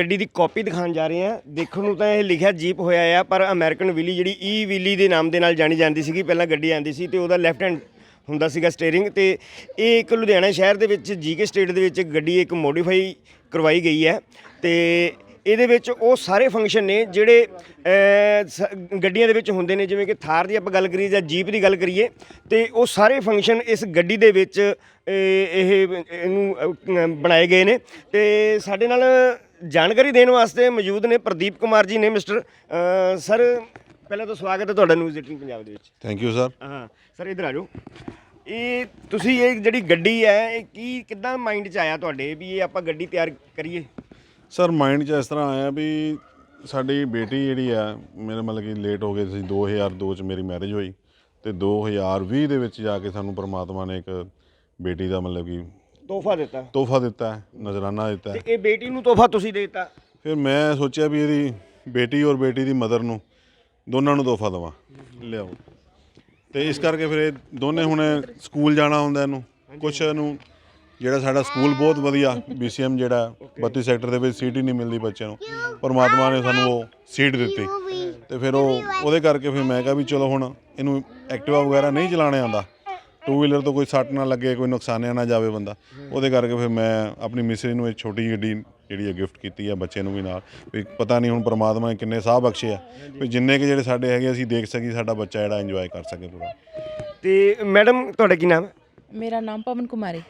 ਗੱਡੀ ਦੀ ਕਾਪੀ ਦਿਖਾਉਣ ਜਾ ਰਹੇ ਹਾਂ। ਦੇਖਣ ਨੂੰ ਤਾਂ ਇਹ ਲਿਖਿਆ ਜੀਪ ਹੋਇਆ ਆ, ਪਰ ਅਮਰੀਕਨ ਵਿਲੀ ਜਿਹੜੀ e ਈ ਵਿਲੀ ਦੇ ਨਾਮ ਦੇ ਨਾਲ ਜਾਣੀ ਜਾਂਦੀ ਸੀਗੀ, ਪਹਿਲਾਂ ਗੱਡੀ ਆਂਦੀ ਸੀ ਤੇ ਉਹਦਾ ਲੈਫਟ ਹੈਂਡ ਹੁੰਦਾ ਸੀਗਾ ਸਟੀਅਰਿੰਗ ਤੇ ਇਹ ਇੱਕ ਲੁਧਿਆਣਾ ਸ਼ਹਿਰ ਦੇ ਵਿੱਚ ਜੀਕੇ ਸਟੇਟ ਦੇ ਵਿੱਚ ਗੱਡੀ ਇੱਕ ਮੋਡੀਫਾਈ ਕਰਵਾਈ ਗਈ ਹੈ ਤੇ ਇਹਦੇ ਵਿੱਚ ਉਹ ਸਾਰੇ ਫੰਕਸ਼ਨ ਨੇ ਜਿਹੜੇ ਗੱਡੀਆਂ ਦੇ ਵਿੱਚ ਹੁੰਦੇ ਨੇ ਜਿਵੇਂ ਕਿ ਥਾਰ ਦੀ ਆਪਾਂ ਗੱਲ ਕਰੀਏ ਜਾਂ ਜੀਪ ਦੀ ਗੱਲ ਕਰੀਏ ਤੇ ਉਹ ਸਾਰੇ ਫੰਕਸ਼ਨ ਇਸ ਗੱਡੀ ਦੇ ਵਿੱਚ ਇਹ ਇਹਨੂੰ ਬਣਾਏ ਗਏ ਨੇ। ਤੇ ਸਾਡੇ ਨਾਲ ਜਾਣਕਾਰੀ ਦੇਣ ਵਾਸਤੇ ਮੌਜੂਦ ਨੇ ਪ੍ਰਦੀਪ ਕੁਮਾਰ ਜੀ ਨੇ ਮਿਸਟਰ ਸਰ ਪਹਿਲਾਂ ਤਾਂ ਸਵਾਗਤ ਹੈ ਤੁਹਾਡਾ ਨਿਊਜ਼ 18 ਪੰਜਾਬ ਦੇ ਵਿੱਚ। ਥੈਂਕ ਯੂ ਸਰ ਹਾਂ ਸਰ ਇਧਰ ਆ ਜਾਓ। ਇਹ ਤੁਸੀਂ ਇਹ ਜਿਹੜੀ ਗੱਡੀ ਹੈ ਇਹ ਕੀ ਕਿੱਦਾਂ ਮਾਈਂਡ 'ਚ ਆਇਆ ਤੁਹਾਡੇ ਵੀ ਇਹ ਆਪਾਂ ਗੱਡੀ ਤਿਆਰ ਕਰੀਏ? ਸਰ ਮਾਈਂਡ 'ਚ ਇਸ ਤਰ੍ਹਾਂ ਆਇਆ ਵੀ ਸਾਡੀ ਬੇਟੀ ਜਿਹੜੀ ਆ ਮੇਰੇ ਮਤਲਬ ਕਿ ਲੇਟ ਹੋ ਗਏ ਸੀ 2002 ਚ ਮੇਰੀ ਮੈਰਿਜ ਹੋਈ ਤੇ 2020 ਦੇ ਵਿੱਚ ਜਾ ਕੇ ਸਾਨੂੰ ਪ੍ਰਮਾਤਮਾ ਨੇ ਇੱਕ ਬੇਟੀ ਦਾ ਮਤਲਬ ਕਿ ਤੋਹਫਾ ਦਿੱਤਾ। ਤੋਹਫਾ ਦਿੱਤਾ ਹੈ ਨਜ਼ਰਾਨਾ ਦਿੱਤਾ। ਹੈ ਤੇ ਇਹ ਬੇਟੀ ਨੂੰ ਤੋਹਫਾ ਤੁਸੀਂ ਦੇ ਦਿੱਤਾ? ਫਿਰ ਮੈਂ ਸੋਚਿਆ ਵੀ ਇਹਦੀ ਬੇਟੀ ਔਰ ਬੇਟੀ ਦੀ ਮਦਰ ਨੂੰ ਦੋਨਾਂ ਨੂੰ ਤੋਹਫਾ ਦੇਵਾਂ। ਲਿਆਓ। ਤੇ ਇਸ ਕਰਕੇ ਫਿਰ ਇਹ ਦੋਨੇ ਹੁਣ ਸਕੂਲ ਜਾਣਾ ਹੁੰਦਾ ਇਹਨੂੰ ਕੁਛ ਇਹਨੂੰ ਜਿਹੜਾ ਸਾਡਾ ਸਕੂਲ ਬਹੁਤ ਵਧੀਆ BCM ਜਿਹੜਾ 32 ਸੈਕਟਰ ਦੇ ਵਿੱਚ ਸੀਟ ਹੀ ਨਹੀਂ ਮਿਲਦੀ ਬੱਚਿਆਂ ਨੂੰ। ਪਰਮਾਤਮਾ ਨੇ ਸਾਨੂੰ ਉਹ ਸੀਟ ਦਿੱਤੀ। ਤੇ ਫਿਰ ਉਹ ਉਹਦੇ ਕਰਕੇ ਫਿਰ ਮੈਂ ਕਿਹਾ ਵੀ ਚਲੋ ਹੁਣ ਇਹਨੂੰ ਐਕਟਿਵਾ ਵਗੈਰਾ ਨਹੀਂ ਚਲਾਣੇ ਆਉਂਦਾ। ਟੂ ਵੀਲਰ ਤੋਂ ਕੋਈ ਸੱਟ ਨਾ ਲੱਗੇ ਕੋਈ ਨੁਕਸਾਨਿਆ ਨਾ ਜਾਵੇ ਬੰਦਾ। ਉਹਦੇ ਕਰਕੇ ਫਿਰ ਮੈਂ ਆਪਣੀ ਮਿਸਰੀ ਨੂੰ ਇਹ ਛੋਟੀ ਜਿਹੀ ਗੱਡੀ ਜਿਹੜੀ ਹੈ ਗਿਫਟ ਕੀਤੀ ਹੈ ਬੱਚੇ ਨੂੰ ਵੀ ਨਾਲ। ਵੀ ਪਤਾ ਨਹੀਂ ਹੁਣ ਪ੍ਰਮਾਤਮਾ ਨੇ ਕਿੰਨੇ ਸਾਹ ਬਖਸ਼ੇ ਆ। ਵੀ ਜਿੰਨੇ ਕਿ ਜਿਹੜੇ ਸਾਡੇ ਹੈਗੇ ਅਸੀਂ ਦੇਖ ਸਕੀ ਸਾਡਾ ਬੱਚਾ ਜਿਹੜਾ ਇੰਜੋਏ ਕਰ ਸਕੇ ਪੂਰਾ। ਤੇ ਮੈਡਮ ਤੁਹਾਡਾ ਕੀ ਨਾਮ ਹੈ? ਮੇਰਾ ਨਾਮ ਪਵਨ ਕੁਮਾਰੀ।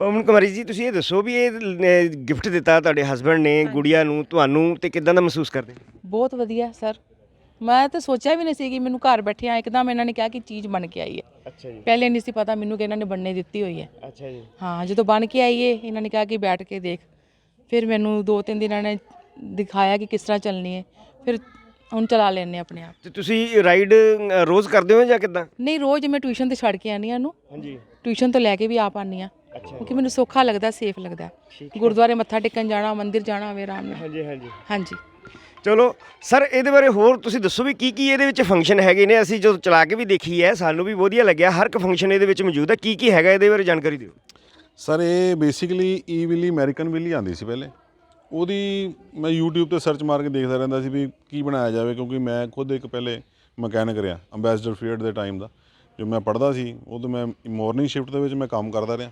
ਪਵਨ ਕੁਮਾਰੀ ਜੀ ਤੁਸੀਂ ਇਹ ਦੱਸੋ ਵੀ ਇਹ ਗਿਫਟ ਦਿੱਤਾ ਤੁਹਾਡੇ ਹਸਬੰਡ ਨੇ ਗੁੜੀਆ ਨੂੰ ਤੁਹਾਨੂੰ ਤੇ ਕਿਦਾਂ ਦਾ ਮਹਿਸੂਸ ਕਰਦੇ ਬਹੁਤ ਵਧੀਆ ਸਰ ਮੈਂ ਤਾਂ ਸੋਚਿਆ ਵੀ ਨਹੀਂ ਸੀ ਕਿ ਮੈਨੂੰ ਘਰ ਬੈਠਿਆਂ ਇੱਕਦਮ ਇਹਨਾਂ ਨੇ ਕਿਹਾ ਕਿ ਚੀਜ਼ ਬਣ ਕੇ ਆਈ ਹੈ ਅੱਛਾ ਜੀ। ਪਹਿਲੇ ਨਹੀਂ ਸੀ ਪਤਾ ਮੈਨੂੰ ਕਿ ਇਹਨਾਂ ਨੇ ਬਣਨੇ ਦਿੱਤੀ ਹੋਈ ਹੈ। ਅੱਛਾ ਜੀ। ਹਾਂ ਜਦੋਂ ਬਣ ਕੇ ਆਈ ਹੈ ਇਹਨਾਂ ਨੇ ਕਿਹਾ ਕਿ ਬੈਠ ਕੇ ਦੇਖ। ਫਿਰ ਮੈਨੂੰ ਦੋ ਤਿੰਨ ਦਿਨਾਂ ਨੇ ਦਿਖਾਇਆ ਕਿ ਕਿਸ ਤਰ੍ਹਾਂ ਚੱਲਣੀ ਹੈ। ਫਿਰ ਹੁਣ ਚਲਾ ਲੈਣੇ ਆਪਣੇ ਆਪ। ਤੇ ਤੁਸੀਂ ਰਾਈਡ ਰੋਜ਼ ਕਰਦੇ ਹੋ ਜਾਂ ਕਿਦਾਂ? ਨਹੀਂ ਰੋਜ਼ ਮੈਂ ਟਿਊਸ਼ਨ ਤੇ ਛੱਡ ਕੇ ਆਨੀ ਆ ਇਹਨੂੰ। ਹਾਂਜੀ। ਟਿਊਸ਼ਨ ਤੋਂ ਲੈ ਕੇ ਵੀ ਆ ਪਾਨੀ ਆ ਕਿਉਂਕਿ ਮੈਨੂੰ ਸੌਖਾ ਲੱਗਦਾ ਸੇਫ ਲੱਗਦਾ। ਗੁਰਦੁਆਰੇ ਮੱਥਾ ਟੇਕਣ ਜਾਣਾ ਮੰਦਿਰ ਜਾਣਾ ਹੋਵੇ ਆਰਾਮ ਨਾਲ। ਹਾਂਜੀ ਹਾਂਜੀ। ਹਾਂਜੀ। ਚਲੋ ਸਰ ਇਹਦੇ ਬਾਰੇ ਹੋਰ ਤੁਸੀਂ ਦੱਸੋ ਵੀ ਕੀ ਕੀ ਇਹਦੇ ਵਿੱਚ ਫੰਕਸ਼ਨ ਹੈਗੇ ਨੇ? ਅਸੀਂ ਜਦੋਂ ਚਲਾ ਕੇ ਵੀ ਦੇਖੀ ਹੈ ਸਾਨੂੰ ਵੀ ਵਧੀਆ ਲੱਗਿਆ। ਹਰ ਇੱਕ ਫੰਕਸ਼ਨ ਇਹਦੇ ਵਿੱਚ ਮੌਜੂਦ ਹੈ। ਕੀ ਕੀ ਹੈਗਾ ਇਹਦੇ ਬਾਰੇ ਜਾਣਕਾਰੀ ਦਿਓ। ਸਰ ਇਹ ਬੇਸਿਕਲੀ ਈ ਵਿਲੀ ਅਮਰੀਕਨ ਵਿਲੀ ਆਂਦੀ ਸੀ ਪਹਿਲੇ। ਉਹਦੀ ਮੈਂ YouTube ਤੇ ਸਰਚ ਮਾਰ ਕੇ ਦੇਖਦਾ ਰਹਿੰਦਾ ਸੀ ਵੀ ਕੀ ਬਣਾਇਆ ਜਾਵੇ ਕਿਉਂਕਿ ਮੈਂ ਖੁਦ ਇੱਕ ਪਹਿਲੇ ਮਕੈਨਿਕ ਰਿਹਾ ਅੰਬੈਸਡਰ ਫੀਲਡ ਦੇ ਟਾਈਮ ਦਾ। ਜੋ ਮੈਂ ਪੜ੍ਹਦਾ ਸੀ ਉਦੋਂ ਮੈਂ ਮਾਰਨਿੰਗ ਸ਼ਿਫਟ ਦੇ ਵਿੱਚ ਮੈਂ ਕੰਮ ਕਰਦਾ ਰਿਹਾ।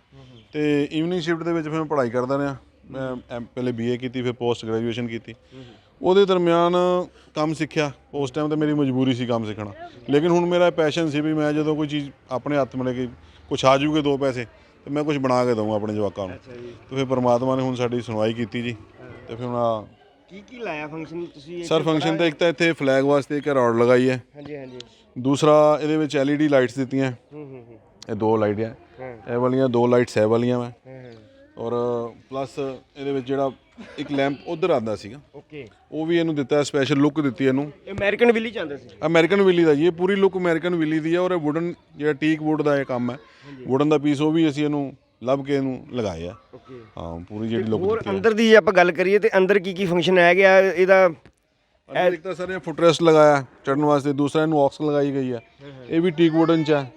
ਤੇ ਈਵਨਿੰਗ ਸ਼ਿਫਟ ਦੇ ਵਿੱਚ ਫਿਰ ਮੈਂ ਪੜ੍ਹਾਈ ਕਰਦਾ ਰਿਹਾ। ਮੈਂ ਪਹਿਲੇ ਬੀਏ ਕੀਤੀ ਫਿਰ ਪੋਸਟ ਗ੍ਰੈਜੂਏਸ਼ਨ ਕੀਤੀ। ਉਹਦੇ ਦਰਮਿਆਨ ਕੰਮ ਸਿੱਖਿਆ। ਉਸ ਟਾਈਮ ਤੇ ਮੇਰੀ ਮਜਬੂਰੀ ਸੀ ਕੰਮ ਸਿੱਖਣਾ। ਲੇਕਿਨ ਹੁਣ ਮੇਰਾ ਪੈਸ਼ਨ ਸੀ ਵੀ ਮੈਂ ਜਦੋਂ ਕੋਈ ਚੀਜ਼ ਆਪਣੇ ਹੱਥ ਮਿਲੇ ਕਿ ਕੁਛ ਆ ਜੂਗੇ ਦੋ ਪੈਸੇ ਤੇ ਮੈਂ ਕੁਝ ਬਣਾ ਕੇ ਦਊਂ ਆਪਣੇ ਜਵਾਕਾਂ ਨੂੰ। ਤੇ ਫਿਰ ਪਰਮਾਤਮਾ ਨੇ ਹੁਣ ਸਾਡੀ ਸੁਣਵਾਈ ਕੀਤੀ ਜੀ। ਤੇ ਫਿਰ ਹੁਣ ਕੀ ਕੀ ਲਾਇਆ ਫੰਕਸ਼ਨ ਤੁਸੀਂ ਇਹ- ਸਰ ਫੰਕਸ਼ਨ ਤੇ ਇੱਕ ਤਾਂ ਇੱਥੇ ਫਲੈਗ ਵਾਸਤੇ ਇੱਕ ਰੌਡ ਲਗਾਈ ਹੈ। ਹਾਂਜੀ ਹਾਂਜੀ। ਦੂਸਰਾ ਇਹਦੇ ਵਿੱਚ LED ਲਾਈਟਸ ਦਿੱਤੀਆਂ। ਹੂੰ ਹੂੰ ਹੂੰ। ਇਹ ਦੋ ਲਾਈਟਾਂ ਹਾਂ। ਇਹ ਵਾਲੀਆਂ ਦੋ ਲਾਈਟਸ ਇਹ ਵਾਲੀਆਂ ਵਾ। ਹਾਂ ਹਾਂ। ਔਰ ਪਲੱਸ ਇਹਦੇ ਵਿੱਚ ਜਿਹੜਾ ਇੱਕ ਲੈਂਪ ਉਧਰ ਆਂਦਾ ਸੀਗਾ। ਓਕੇ ਉਹ ਵੀ ਇਹਨੂੰ ਦਿੱਤਾ ਸਪੈਸ਼ਲ ਲੁੱਕ ਦਿੱਤੀ ਇਹਨੂੰ। ਇਹ ਅਮਰੀਕਨ ਵਿਲੀ ਚਾਹੁੰਦੇ ਸੀ। ਅਮਰੀਕਨ ਵਿਲੀ ਦਾ ਜੀ ਇਹ ਪੂਰੀ ਲੁੱਕ ਅਮਰੀਕਨ ਵਿਲੀ ਦੀ ਹੈ ਔਰ ਇਹ ਵੁਡਨ ਜਿਹੜਾ ਟੀਕ ਵੁੱਡ ਦਾ ਇਹ ਕੰਮ ਹੈ। ਵੁਡਨ ਦਾ ਪੀਸ ਉਹ ਵੀ ਅਸੀਂ ਇਹਨੂੰ ਲੱਭ ਕੇ ਇਹਨੂੰ ਲਗਾਇਆ। ਓਕੇ ਹਾਂ ਪੂਰੀ ਜਿਹੜੀ ਲੁੱਕ ਹੋਰ ਦਿੱਤੀ ਹੈ ਅੰਦਰ ਦੀ ਜੇ ਆਪਾਂ ਗੱਲ ਕਰੀਏ ਤੇ ਅੰਦਰ ਕੀ ਕੀ ਫੰਕਸ਼ਨ ਹੈ ਗਿਆ ਇਹਦਾ ਅੰਦਰ ਇੱਕ ਤਾਂ ਸਰ ਇਹ ਫੁੱਟਰੈਸਟ ਲਗਾਇਆ ਚੜਨ ਵਾਸਤੇ। ਦੂਸਰਾ ਇਹਨੂੰ ਆਕਸ ਲਗਾਈ ਗਈ ਹੈ ਇਹ ਵੀ ਟੀਕ ਵੁਡਨ ਚ ਹੈ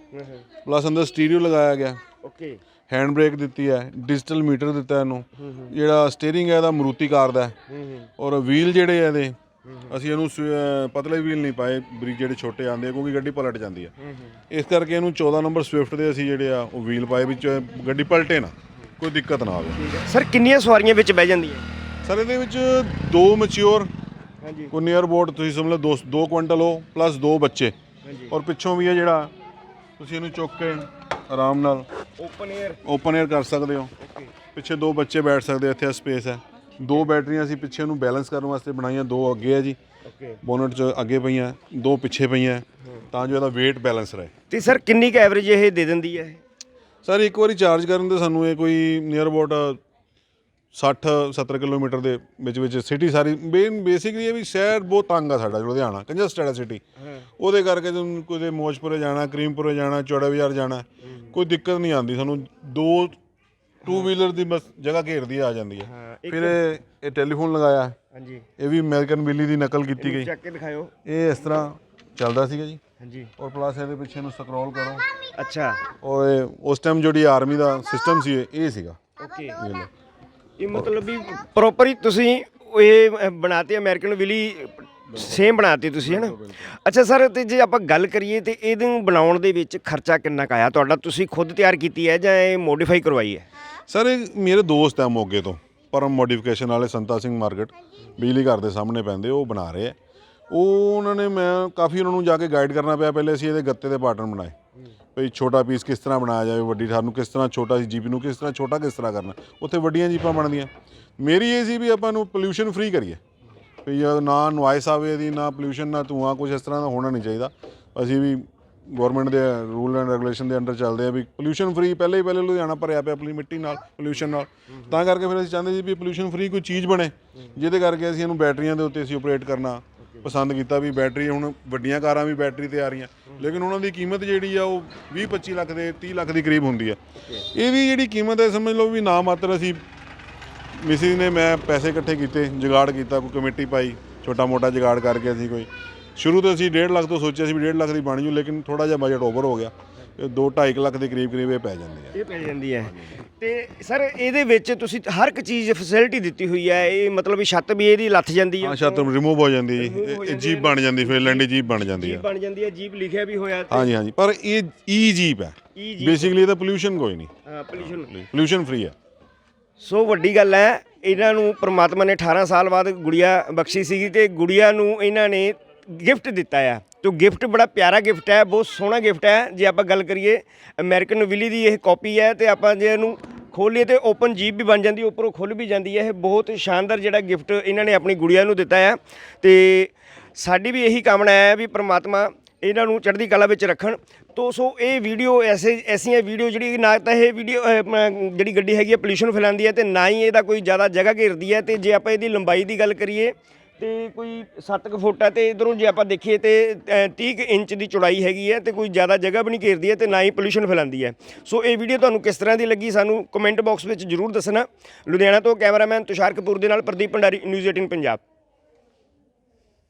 ਪਲੱਸ ਅੰਦਰ ਸਟੀਰੀਓ ਲਗਾਇਆ ਗਿਆ। ਓਕੇ ਹੈਂਡ ਬ੍ਰੇਕ ਦਿੱਤੀ ਹੈ ਡਿਜੀਟਲ ਮੀਟਰ ਦਿੱਤਾ ਇਹਨੂੰ। ਜਿਹੜਾ ਸਟੀਅਰਿੰਗ ਹੈ ਇਹਦਾ ਮਰੂਤੀ ਕਾਰ ਦਾ। ਹੈ ਹੂੰ। ਹੂੰ ਔਰ ਵੀਲ ਜਿਹੜੇ ਆ ਇਹਦੇ ਅਸੀਂ ਇਹਨੂੰ ਅਹ ਪਤਲੇ ਵੀਲ ਨਹੀਂ ਪਾਏ ਬਰੀਕ ਜਿਹੜੇ ਛੋਟੇ ਆਉਂਦੇ ਆ ਕਿਉਂਕਿ ਗੱਡੀ ਪਲਟ ਜਾਂਦੀ ਆ। ਇਸ ਕਰਕੇ ਇਹਨੂੰ 14 ਨੰਬਰ ਸਵਿਫਟ ਦੇ ਅਸੀਂ ਜਿਹੜੇ ਆ ਉਹ ਵੀਲ ਪਾਏ ਵਿੱਚ ਗੱਡੀ ਪਲਟੇ ਨਾ ਕੋਈ ਦਿੱਕਤ ਨਾ ਆਵੇ। ਸਰ ਕਿੰਨੀਆਂ ਸਵਾਰੀਆਂ ਵਿੱਚ ਬਹਿ ਜਾਂਦੀਆਂ? ਸਰ ਇਹਦੇ ਵਿੱਚ ਦੋ ਮੈਚਿਓਰ ਹਾਂਜੀ। ਕੋਈ ਨੀਅਰ ਬੋਰਡ ਤੁਸੀਂ ਸਮਝ ਲਓ ਦੋ ਦੋ ਕੁਇੰਟਲ ਹੋ ਪਲੱਸ ਦੋ ਬੱਚੇ। ਹਾਂਜੀ। ਔਰ ਪਿੱਛੋਂ ਵੀ ਹੈ ਜਿਹੜਾ ਤੁਸੀਂ ਇਹਨੂੰ ਚੁੱਕ ਕੇ ਆਰਾਮ ਨਾਲ ਓਪਨ 에ਅਰ ਓਪਨ 에ਅਰ ਕਰ ਸਕਦੇ ਹੋ। ਓਕੇ ਪਿੱਛੇ ਦੋ ਬੱਚੇ ਬੈਠ ਸਕਦੇ ਆ, ਇੱਥੇ ਸਪੇਸ ਹੈ। ਦੋ ਬੈਟਰੀਆਂ ਅਸੀਂ ਪਿੱਛੇ ਨੂੰ ਬੈਲੈਂਸ ਕਰਨ ਵਾਸਤੇ ਬਣਾਈਆਂ ਦੋ ਅੱਗੇ ਆ ਜੀ। ਓਕੇ ਬੋਨਟ 'ਚ ਅੱਗੇ ਪਈਆਂ ਦੋ ਪਿੱਛੇ ਪਈਆਂ ਤਾਂ ਜੋ ਇਹਦਾ weight ਬੈਲੈਂਸ ਰਹੇ। ਤੇ ਸਰ ਕਿੰਨੀ ਕੁ ਐਵਰੇਜ ਇਹ ਦੇ ਦਿੰਦੀ ਹੈ ਇਹ? ਸਰ ਇੱਕ ਵਾਰੀ ਚਾਰਜ ਕਰਨ ਤੇ ਸਾਨੂੰ ਇਹ ਕੋਈ ਨੀਅਰ ਅਬਾਊਟ 60 70 ਕਿਲੋਮੀਟਰ ਦੇ ਵਿੱਚ ਵਿੱਚ ਸਿਟੀ ਸਾਰੀ ਮੇਨ ਬੇਸਿਕਲੀ ਇਹ ਵੀ ਸ਼ਹਿਰ ਬਹੁਤ ਤੰਗ ਆ ਸਾਡਾ ਲੁਧਿਆਣਾ ਕੰਜਸਟਡ ਆ ਸਿਟੀ ਉਹਦੇ ਕਰਕੇ ਜਦੋਂ ਕੋਈ ਮੋਜਪੁਰੇ ਜਾਣਾ ਕਰੀਮਪੁਰੇ ਜਾਣਾ ਚੌੜਾ ਬਾਜ਼ਾਰ ਜਾਣਾ ਕੋਈ ਦਿੱਕਤ ਨਹੀਂ ਆਉਂਦੀ ਸਾਨੂੰ। ਦੋ ਟੂ ਵੀਲਰ ਦੀ ਬਸ ਜਗ੍ਹਾ ਘੇਰਦੀ ਆ ਜਾਂਦੀ ਹੈ ਹਾਂ ਫਿਰ ਇਹ- ਇਹ ਟੈਲੀਫੋਨ ਲਗਾਇਆ। ਹਾਂਜੀ। ਇਹ ਵੀ ਅਮਰੀਕਨ ਬਿੱਲੀ ਦੀ ਨਕਲ ਕੀਤੀ ਗਈ। ਚੱਕ ਕੇ ਦਿਖਾਓ ਇਹ ਇਸ ਤਰ੍ਹਾਂ ਚੱਲਦਾ ਸੀਗਾ ਜੀ। ਹਾਂਜੀ। ਔਰ ਪਲੱਸ ਇਹਦੇ ਪਿੱਛੇ ਨੂੰ ਸਕਰੋਲ ਕਰੋ। ਅੱਛਾ। ਔਰ ਇਹ ਉਸ ਟਾਈਮ ਜਿਹੜੀ ਆਰਮੀ ਦਾ ਸਿਸਟਮ ਸੀ ਇਹ- ਇਹ ਸੀਗਾ। ਓਕੇ ਇਹ ਲਓ ਇਹ ਮਤਲਬ ਵੀ ਪ੍ਰੋਪਰ ਹੀ ਤੁਸੀਂ ਇਹ ਬਣਾਤੇ ਅਮਰੀਕਨ ਵਿਲੀ ਸੇਮ ਬਣਾਤੀ ਤੁਸੀਂ ਹੈ ਨਾ ਅੱਛਾ ਸਰ ਤੇ ਜੇ ਆਪਾਂ ਗੱਲ ਕਰੀਏ ਤੇ ਇਹਨੂੰ ਬਣਾਉਣ ਦੇ ਵਿੱਚ ਖਰਚਾ ਕਿੰਨਾ ਕੁ ਆਇਆ? ਤੁਹਾਡਾ ਤੁਸੀਂ ਖੁਦ ਤਿਆਰ ਕੀਤੀ ਹੈ ਜਾਂ ਇਹ ਮੋਡੀਫਾਈ ਕਰਵਾਈ ਹੈ? ਸਰ, ਇਹ ਮੇਰੇ ਦੋਸਤ ਆ ਮੋਗੇ ਤੋਂ, ਪਰਮ ਮੋਡੀਫਿਕੇਸ਼ਨ ਵਾਲੇ ਸੰਤਾ ਸਿੰਘ ਮਾਰਕੀਟ। ਬਿਜਲੀ ਘਰ ਦੇ ਸਾਹਮਣੇ ਪੈਂਦੇ, ਉਹ ਬਣਾ ਰਹੇ ਆ। ਉਹ ਉਹਨਾਂ ਨੇ ਮੈਂ ਕਾਫੀ ਉਹਨਾਂ ਨੂੰ ਜਾ ਕੇ ਗਾਈਡ ਕਰਨਾ ਪਿਆ, ਪਹਿਲੇ ਅਸੀਂ ਇਹਦੇ ਗੱਤੇ ਦੇ ਪਾਰਟਨ ਬਣਾਏ। ਭਈ ਛੋਟਾ ਪੀਸ ਕਿਸ ਤਰ੍ਹਾਂ ਬਣਾਇਆ ਜਾਵੇ, ਵੱਡੀ ਥਾਰ ਨੂੰ ਕਿਸ ਤਰ੍ਹਾਂ, ਛੋਟਾ ਜੀਪ ਨੂੰ ਕਿਸ ਤਰ੍ਹਾਂ, ਛੋਟਾ ਕਿਸ ਤਰ੍ਹਾਂ ਕਰਨਾ, ਉੱਥੇ ਵੱਡੀਆਂ ਜੀਪਾਂ ਬਣਦੀਆਂ। ਮੇਰੀ ਇਹ ਸੀ ਵੀ ਆਪਾਂ ਨੂੰ ਪੋਲਿਊਸ਼ਨ ਫ੍ਰੀ ਕਰੀਏ। ਵੀ ਨਾ ਨੋਇਸ ਆਵੇ ਇਹਦੀ, ਨਾ ਪੋਲਿਊਸ਼ਨ ਨਾ ਧੂਆਂ ਕੁਝ ਇਸ ਤਰ੍ਹਾਂ ਦਾ ਹੋਣਾ ਨਹੀਂ ਚਾਹੀਦਾ। ਅਸੀਂ ਵੀ ਗਵਰਨਮੈਂਟ ਦੇ ਰੂਲ ਐਂਡ ਰੈਗੂਲੇਸ਼ਨ ਦੇ ਅੰਡਰ ਚੱਲਦੇ ਆ ਵੀ ਪੋਲਿਊਸ਼ਨ ਫ੍ਰੀ ਪਹਿਲੇ ਹੀ ਪਹਿਲੇ ਲੁਧਿਆਣਾ ਭਰਿਆ ਪਿਆ ਆਪਣੀ ਮਿੱਟੀ ਨਾਲ ਪੋਲਿਊਸ਼ਨ ਨਾਲ। ਤਾਂ ਕਰਕੇ ਫਿਰ ਅਸੀਂ ਚਾਹੁੰਦੇ ਸੀ ਵੀ ਪੋਲਿਊਸ਼ਨ ਫ੍ਰੀ ਕੋਈ ਚੀਜ਼ ਬਣੇ, ਜਿਹਦੇ ਕਰਕੇ ਅਸੀਂ ਇਹਨੂੰ ਬੈਟਰੀਆਂ ਦੇ ਉੱਤੇ ਅਸੀਂ ਆਪਰੇਟ ਕਰਨਾ ਪਸੰਦ ਕੀਤਾ ਵੀ ਬੈਟਰੀ ਹੁਣ ਵੱਡੀਆਂ ਕਾਰਾਂ ਵੀ ਬੈਟਰੀ ਤੇ ਆ ਰਹੀਆਂ। ਲੇਕਿਨ ਉਹਨਾਂ ਦੀ ਕੀਮਤ ਜਿਹੜੀ ਆ ਉਹ 20 25 ਲੱਖ ਦੇ 30 ਲੱਖ ਦੇ ਕਰੀਬ ਹੁੰਦੀ ਆ। ਇਹਦੀ ਜਿਹੜੀ ਕੀਮਤ ਹੈ ਸਮਝ ਲਓ ਵੀ ਨਾ ਮਾਤਰ ਅਸੀਂ ਮਿਸਿਸ ਨੇ ਮੈਂ ਪੈਸੇ ਇਕੱਠੇ ਕੀਤੇ, ਜੁਗਾੜ ਕੀਤਾ, ਕੋਈ ਕਮੇਟੀ ਪਾਈ, ਛੋਟਾ ਮੋਟਾ ਜੁਗਾੜ ਕਰਕੇ ਅਸੀਂ ਕੋਈ ਸ਼ੁਰੂ ਤੋਂ ਅਸੀਂ 1.5 ਲੱਖ ਤੋਂ ਸੋਚਿਆ ਸੀ ਵੀ 1.5 ਲੱਖ ਦੀ ਬਣ ਜੂ ਲੇਕਿਨ ਥੋੜਾ ਜਿਹਾ ਬਜਟ ਓਵਰ ਹੋ ਗਿਆ। ਤੇ 2.5 ਲੱਖ ਦੇ ਕਰੀਬ ਕਰੀਬ ਇਹ ਪੈ ਜਾਂਦੇ ਆ। ਇਹ ਪੈ ਜਾਂਦੀ ਹੈ। ਤੇ ਸਰ ਇਹਦੇ ਵਿੱਚ ਤੁਸੀਂ ਹਰ ਇੱਕ ਚੀਜ਼ ਫੈਸਿਲਿਟੀ ਦਿੱਤੀ ਹੋਈ ਹੈ ਇਹ ਮਤਲਬ ਛੱਤ ਵੀ ਇਹਦੀ ਲੱਥ ਜਾਂਦੀ ਹੈ ਹਾਂ ਛੱਤ ਰਿਮੂਵ ਹੋ ਜਾਂਦੀ ਇਹ ਜੀਪ ਬਣ ਜਾਂਦੀ ਫਿਨਲੈਂਡ ਦੀ ਜੀਪ ਬਣ ਜਾਂਦੀ ਜੀਪ ਆ ਬਣ ਜਾਂਦੀ ਹੈ ਜੀਪ ਲਿਖਿਆ ਵੀ ਹੋਇਆ ਤੇ ਹਾਂਜੀ ਹਾਂਜੀ। ਪਰ ਇਹ ਈ ਜੀਪ ਹੈ ਬੇਸਿਕਲੀ ਇਹਦਾ ਪੋਲਿਊਸ਼ਨ ਕੋਈ ਨਹੀਂ। ਪੋਲੂਸ਼ਨ ਪੋਲਿਊਸ਼ਨ ਫ੍ਰੀ ਹੈ। ਸੋ ਵੱਡੀ ਗੱਲ ਹੈ ਇਹਨਾਂ ਨੂੰ ਪ੍ਰਮਾਤਮਾ ਨੇ 18 ਸਾਲ ਬਾਅਦ ਗੁੜੀਆ ਬਖਸ਼ੀ ਸੀਗੀ ਤੇ ਗੁੜੀਆ ਨੂੰ ਇਹਨਾਂ ਨੇ ਗਿਫਟ ਦਿੱਤਾ ਆ। ਤੇ ਗਿਫਟ ਬੜਾ ਪਿਆਰਾ ਗਿਫਟ ਹੈ, ਬਹੁਤ ਸੋਹਣਾ ਗਿਫਟ ਹੈ। ਜੇ ਆਪਾਂ ਗੱਲ ਕਰੀਏ ਅਮਰੀਕਨ ਵਿਲੀ ਦੀ ਇਹ ਕਾਪੀ ਹੈ ਤੇ ਆਪਾਂ ਜੇ ਇਹਨੂੰ ਖੋਲੀਏ ਤੇ ਓਪਨ ਜੀਪ ਵੀ ਬਣ ਜਾਂਦੀ, ਉੱਪਰੋਂ ਖੁੱਲ ਵੀ ਜਾਂਦੀ ਹੈ। ਇਹ ਬਹੁਤ ਸ਼ਾਨਦਾਰ ਜਿਹੜਾ ਗਿਫਟ ਇਹਨਾਂ ਨੇ ਆਪਣੀ ਗੁੜੀਆ ਨੂੰ ਦਿੱਤਾ ਹੈ ਤੇ ਸਾਡੀ ਵੀ ਇਹੀ ਕਾਮਨਾ ਹੈ ਵੀ ਪ੍ਰਮਾਤਮਾ ਇਹਨਾਂ ਨੂੰ ਚੜ੍ਹਦੀ ਕਲਾ ਵਿੱਚ ਰੱਖਣ। ਤੋ ਸੋ ਇਹ ਵੀਡੀਓ ਐਸੇ, ਐਸੀਆਂ ਵੀਡੀਓ ਜਿਹੜੀ ਨਾ ਤਾਂ ਇਹ ਵੀਡੀਓ ਜਿਹੜੀ ਗੱਡੀ ਹੈਗੀ ਹੈ ਪੋਲੂਸ਼ਨ ਫੈਲਾਉਂਦੀ ਹੈ ਤੇ ਨਾ ਹੀ ਇਹਦਾ ਕੋਈ ਜ਼ਿਆਦਾ ਜਗ੍ਹਾ ਘੇਰਦੀ ਹੈ। ਤੇ ਜੇ ਆਪਾਂ ਇਹਦੀ ਲੰਬਾਈ ਦੀ ਗੱਲ ਕਰੀਏ ਤੇ ਕੋਈ 7 ਕੁ ਫੁੱਟ ਹੈ ਤੇ ਇਧਰੋਂ ਜੇ ਆਪਾਂ ਦੇਖੀਏ ਤੇ ਅ, 30 ਕੁ ਇੰਚ ਦੀ ਚੌੜਾਈ ਹੈਗੀ ਹੈ ਤੇ ਕੋਈ ਜ਼ਿਆਦਾ ਜਗ੍ਹਾ ਵੀ ਨਹੀਂ ਘੇਰਦੀ ਹੈ ਤੇ ਨਾ ਹੀ ਪੋਲੂਸ਼ਨ ਫੈਲਾਉਂਦੀ ਹੈ। ਸੋ ਇਹ ਵੀਡੀਓ ਤੁਹਾਨੂੰ ਕਿਸ ਤਰ੍ਹਾਂ ਦੀ ਲੱਗੀ ਸਾਨੂੰ ਕਮੈਂਟ ਬਾਕਸ ਵਿੱਚ ਜਰੂਰ ਦੱਸਣਾ। ਲੁਧਿਆਣਾ ਤੋਂ ਕੈਮਰਾਮੈਨ ਤੁਸ਼ਾਰ ਕਪੂਰ ਦੇ ਨਾਲ ਪ੍ਰਦੀਪ ਭੰਡਾਰੀ ਨਿਊਜ਼ 18 ਪੰਜਾਬ।